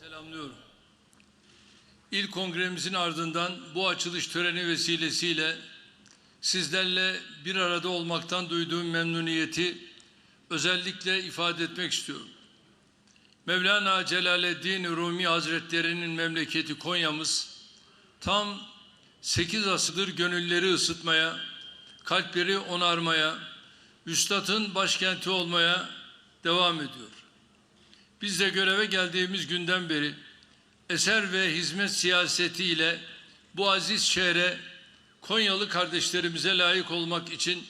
Selamlıyorum. İl kongremizin ardından bu açılış töreni vesilesiyle sizlerle bir arada olmaktan duyduğum memnuniyeti özellikle ifade etmek istiyorum. Mevlana Celaleddin Rumi Hazretleri'nin memleketi Konya'mız tam 8 asırdır gönülleri ısıtmaya, kalpleri onarmaya, üstadın başkenti olmaya devam ediyor. Biz de göreve geldiğimiz günden beri eser ve hizmet siyasetiyle bu aziz şehre Konyalı kardeşlerimize layık olmak için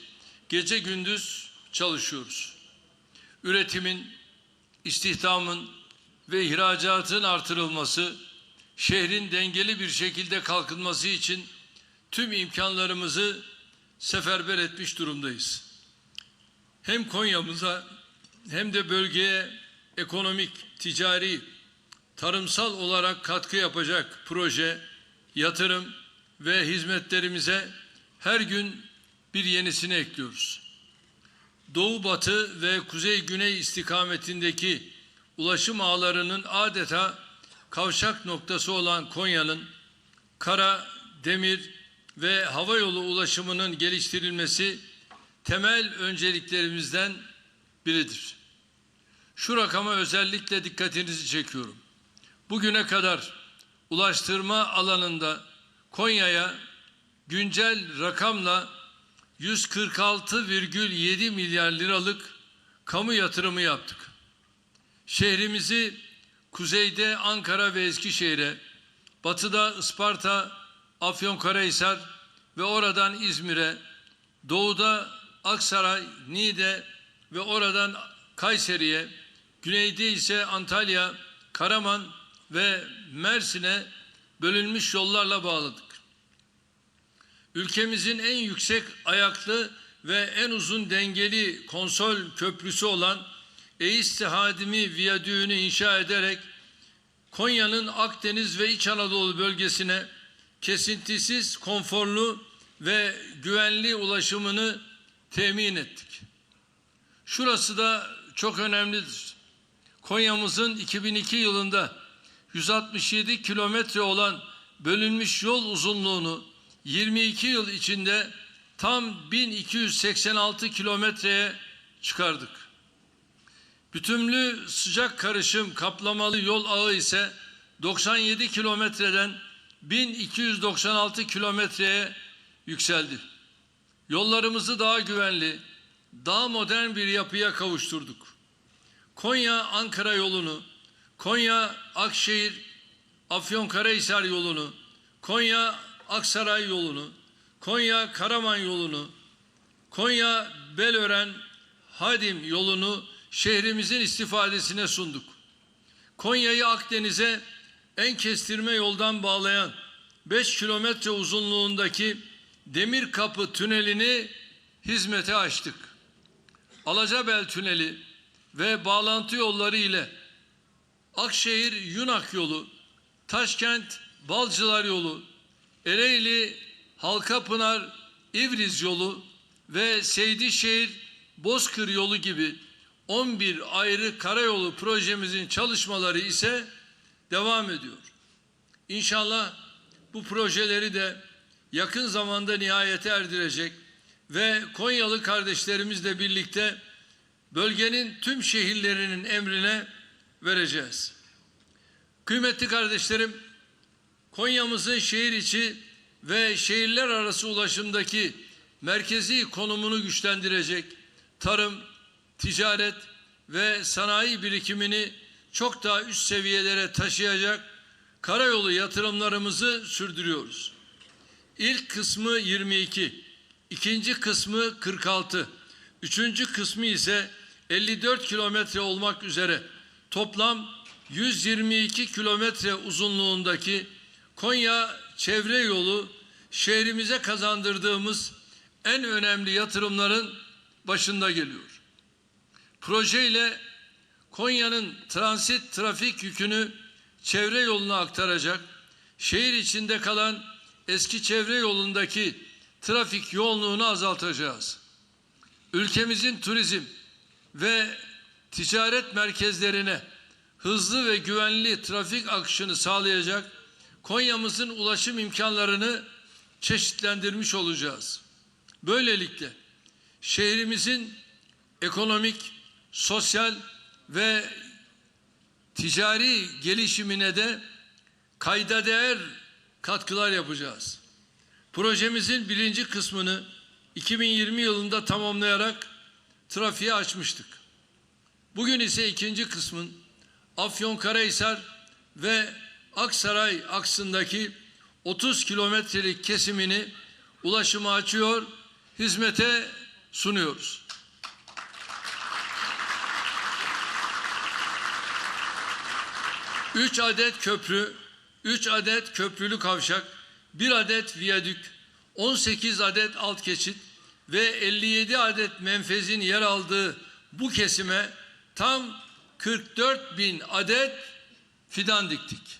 gece gündüz çalışıyoruz. Üretimin, istihdamın ve ihracatın artırılması, şehrin dengeli bir şekilde kalkınması için tüm imkanlarımızı seferber etmiş durumdayız. Hem Konya'mıza hem de bölgeye ekonomik, ticari, tarımsal olarak katkı yapacak proje, yatırım ve hizmetlerimize her gün bir yenisini ekliyoruz. Doğu batı ve kuzey güney istikametindeki ulaşım ağlarının adeta kavşak noktası olan Konya'nın kara, demir ve hava yolu ulaşımının geliştirilmesi temel önceliklerimizden biridir. Şu rakama özellikle dikkatinizi çekiyorum. Bugüne kadar ulaştırma alanında Konya'ya güncel rakamla 146,7 milyar liralık kamu yatırımı yaptık. Şehrimizi kuzeyde Ankara ve Eskişehir'e, batıda Isparta, Afyonkarahisar ve oradan İzmir'e, doğuda Aksaray, Niğde ve oradan Kayseri'ye, güneyde ise Antalya, Karaman ve Mersin'e bölünmüş yollarla bağladık. Ülkemizin en yüksek ayaklı ve en uzun dengeli konsol köprüsü olan Eist Hadimi Viyadüğü'nü inşa ederek Konya'nın Akdeniz ve İç Anadolu bölgesine kesintisiz, konforlu ve güvenli ulaşımını temin ettik. Şurası da çok önemlidir. Konya'mızın 2002 yılında 167 kilometre olan bölünmüş yol uzunluğunu 22 yıl içinde tam 1286 kilometreye çıkardık. Bütümlü sıcak karışım kaplamalı yol ağı ise 97 kilometreden 1296 kilometreye yükseldi. Yollarımızı daha güvenli, daha modern bir yapıya kavuşturduk. Konya-Ankara yolunu, Konya-Akşehir, Afyonkarahisar yolunu, Konya-Aksaray yolunu, Konya-Karaman yolunu, Konya-Belören, Hadim yolunu şehrimizin istifadesine sunduk. Konya'yı Akdeniz'e en kestirme yoldan bağlayan 5 kilometre uzunluğundaki Demir Kapı Tüneli'ni hizmete açtık. Alacabel Tüneli ve bağlantı yolları ile Akşehir Yunak yolu, Taşkent Balcılar yolu, Ereğli Halkapınar İvriz yolu ve Seydişehir Bozkır yolu gibi 11 ayrı karayolu projemizin çalışmaları ise devam ediyor. İnşallah bu projeleri de yakın zamanda nihayete erdirecek ve Konyalı kardeşlerimizle birlikte bölgenin tüm şehirlerinin emrine vereceğiz. Kıymetli kardeşlerim, Konya'mızın şehir içi ve şehirler arası ulaşımdaki merkezi konumunu güçlendirecek tarım, ticaret ve sanayi birikimini çok daha üst seviyelere taşıyacak karayolu yatırımlarımızı sürdürüyoruz. İlk kısmı 22, ikinci kısmı 46, üçüncü kısmı ise 54 kilometre olmak üzere toplam 122 kilometre uzunluğundaki Konya çevre yolu şehrimize kazandırdığımız en önemli yatırımların başında geliyor. Proje ile Konya'nın transit trafik yükünü çevre yoluna aktaracak, şehir içinde kalan eski çevre yolundaki trafik yoğunluğunu azaltacağız. Ülkemizin turizm ve ticaret merkezlerine hızlı ve güvenli trafik akışını sağlayacak Konya'mızın ulaşım imkanlarını çeşitlendirmiş olacağız. Böylelikle şehrimizin ekonomik, sosyal ve ticari gelişimine de kayda değer katkılar yapacağız. Projemizin birinci kısmını 2020 yılında tamamlayarak trafiğe açmıştık. Bugün ise ikinci kısmın Afyonkarahisar ve Aksaray aksındaki 30 kilometrelik kesimini ulaşıma açıyor, hizmete sunuyoruz. Üç adet köprü, üç adet köprülü kavşak, bir adet viyadük, 18 adet alt geçit ve 57 adet menfezin yer aldığı bu kesime tam 44 bin adet fidan diktik.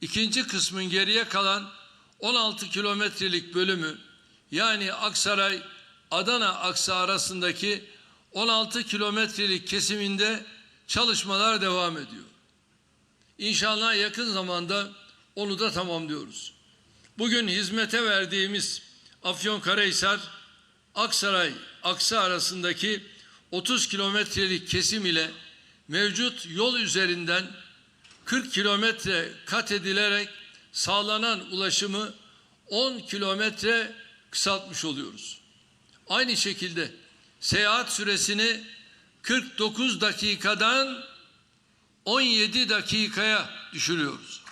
İkinci kısmın geriye kalan 16 kilometrelik bölümü yani Aksaray Adana aksı arasındaki 16 kilometrelik kesiminde çalışmalar devam ediyor. İnşallah yakın zamanda onu da tamamlıyoruz. Bugün hizmete verdiğimiz Afyonkarahisar Aksaray aksı arasındaki 30 kilometrelik kesim ile mevcut yol üzerinden 40 kilometre kat edilerek sağlanan ulaşımı 10 kilometre kısaltmış oluyoruz. Aynı şekilde seyahat süresini 49 dakikadan 17 dakikaya düşürüyoruz.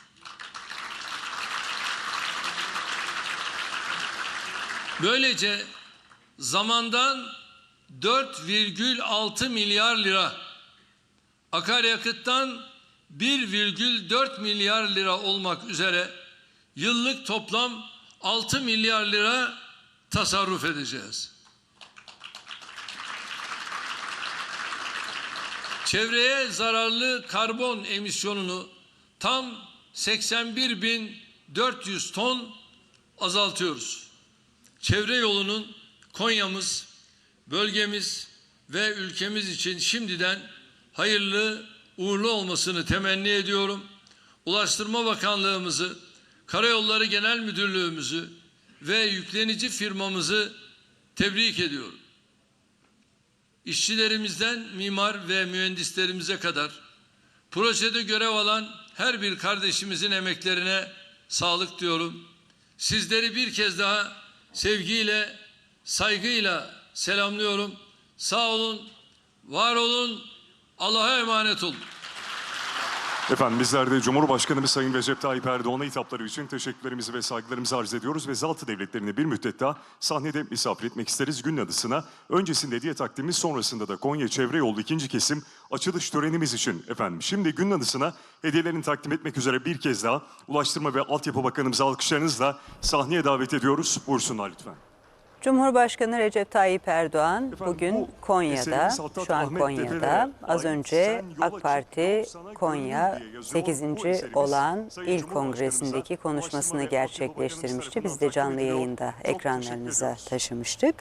Böylece zamandan 4,6 milyar lira, akaryakıttan 1,4 milyar lira olmak üzere yıllık toplam 6 milyar lira tasarruf edeceğiz. Çevreye zararlı karbon emisyonunu tam 81.400 ton azaltıyoruz. Çevre yolunun Konya'mız, bölgemiz ve ülkemiz için şimdiden hayırlı, uğurlu olmasını temenni ediyorum. Ulaştırma Bakanlığımızı, Karayolları Genel Müdürlüğümüzü ve yüklenici firmamızı tebrik ediyorum. İşçilerimizden mimar ve mühendislerimize kadar projede görev alan her bir kardeşimizin emeklerine sağlık diyorum. Sizleri bir kez daha sevgiyle, saygıyla selamlıyorum. Sağ olun, var olun, Allah'a emanet olun. Efendim bizler de Cumhurbaşkanımız Sayın Recep Tayyip Erdoğan'a hitapları için teşekkürlerimizi ve saygılarımızı arz ediyoruz ve Zaltı devletlerini bir müddet daha sahnede misafir etmek isteriz gün adısına. Öncesinde diye takdimimiz sonrasında da Konya Çevre Yolu ikinci kesim açılış törenimiz için efendim. Şimdi gün adısına hediyelerini takdim etmek üzere bir kez daha Ulaştırma ve Altyapı Bakanımızı alkışlarınızla sahneye davet ediyoruz. Buyursunlar lütfen. Cumhurbaşkanı Recep Tayyip Erdoğan Efendim, bugün bu Konya'da, şu an Ahmet Konya'da, az önce AK Parti Konya Görünür diye yazıyor. 8. Bu eserimiz olan il kongresindeki konuşmasını gerçekleştirmişti. Biz de canlı yayında ekranlarınıza taşımıştık.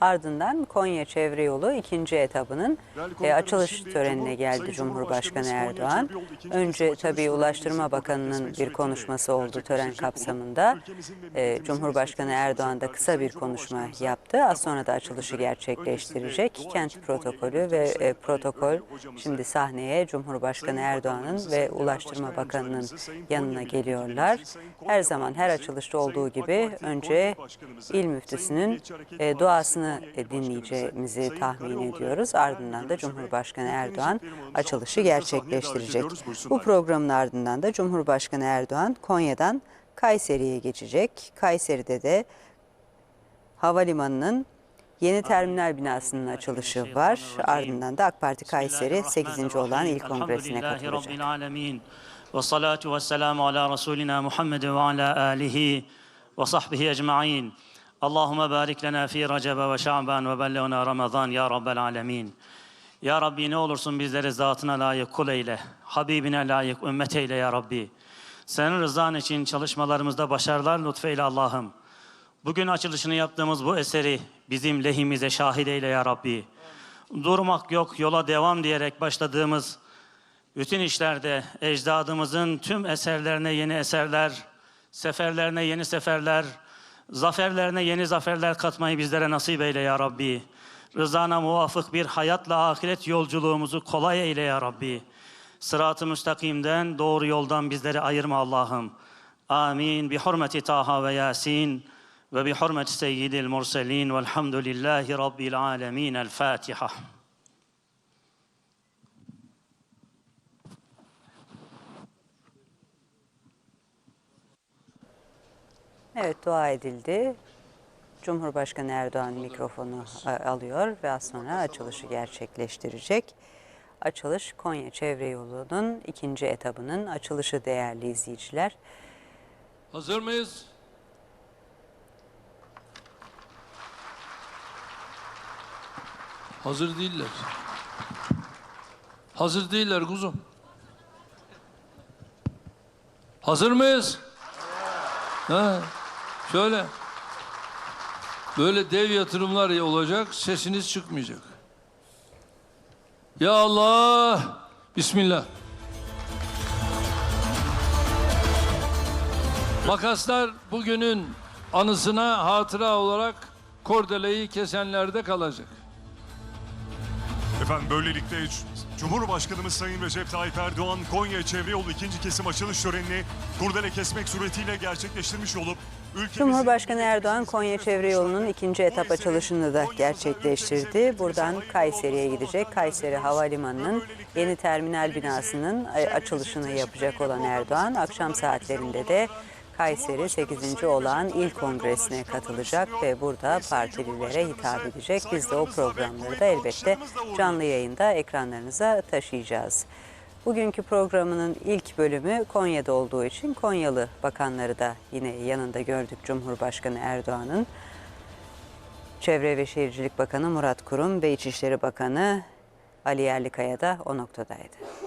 Ardından Konya Çevre Yolu ikinci etabının e, açılış törenine geldi Cumhurbaşkanı Erdoğan. Önce tabii Ulaştırma Bakanı'nın bir konuşması oldu tören kapsamında. E, Cumhurbaşkanı Erdoğan da kısa bir konuşma yaptı. Az sonra da açılışı gerçekleştirecek. Kent protokolü ve e, protokol şimdi sahneye Cumhurbaşkanı Erdoğan'ın ve Ulaştırma Bakanı'nın yanına geliyorlar. Her zaman her açılışta olduğu gibi önce il müftüsünün e, duasını e, Başkanı dinleyeceğimizi tahmin ediyoruz. Ardından da Cumhurbaşkanı Erdoğan açılışı gerçekleştirecek. Bu programın ardından da Cumhurbaşkanı Erdoğan Konya'dan Kayseri'ye geçecek. Kayseri'de de havalimanının Yeni terminal binasının açılışı var. Ardından da AK Parti Kayseri 8. olan ilk kongresine katılacak. Ve salatu ve selamu ala Resulina Muhammed ve ala alihi ve sahbihi ecma'in. اللهم بارك لنا في رجب وشعبان وبلغنا رمضان يا رب العالمين Ya Rabbi ne olursun bizleri zatına layık kul eyle. Habibine layık ümmet eyle ya Rabbi. Senin rızan için çalışmalarımızda başarılar lütfeyle Allah'ım. Bugün açılışını yaptığımız bu eseri bizim lehimize şahit eyle ya Rabbi. Durmak yok, yola devam diyerek başladığımız bütün işlerde ecdadımızın tüm eserlerine yeni eserler, seferlerine yeni seferler, zaferlerine yeni zaferler katmayı bizlere nasip eyle ya Rabbi. Rızana muvafık bir hayatla ahiret yolculuğumuzu kolay eyle ya Rabbi. Sırat-ı müstakimden, doğru yoldan bizleri ayırma Allah'ım. Amin. Bi hurmeti Taha ve Yasin ve bi hurmeti seyyidil murselin velhamdülillahi rabbil alemin. El Fatiha. Evet dua edildi. Cumhurbaşkanı Erdoğan mikrofonu a- alıyor ve az sonra açılışı gerçekleştirecek. Açılış Konya Çevre Yolu'nun ikinci etabının açılışı değerli izleyiciler. Hazır mıyız? Hazır değiller. Hazır değiller kuzum. Hazır mıyız? Ha, şöyle. Böyle dev yatırımlar olacak, sesiniz çıkmayacak. Ya Allah! Bismillah. Makaslar bugünün anısına hatıra olarak kordeleyi kesenlerde kalacak. Efendim böylelikle Cumhurbaşkanımız Sayın Recep Tayyip Erdoğan Konya Çevre Yolu ikinci kesim açılış törenini kurdele kesmek suretiyle gerçekleştirmiş olup Cumhurbaşkanı Erdoğan Konya Çevre Yolu'nun ikinci etap açılışını da gerçekleştirdi. Buradan Kayseri'ye gidecek. Kayseri Havalimanı'nın yeni terminal binasının e, açılışını yapacak olan Erdoğan akşam saatlerinde de Kayseri 8. olan İl Kongresi'ne katılacak ve burada partililere hitap edecek. Biz de o programları da elbette canlı yayında ekranlarınıza taşıyacağız. Bugünkü programının ilk bölümü Konya'da olduğu için Konyalı bakanları da yine yanında gördük Cumhurbaşkanı Erdoğan'ın. Çevre ve Şehircilik Bakanı Murat Kurum ve İçişleri Bakanı Ali Yerlikaya da o noktadaydı.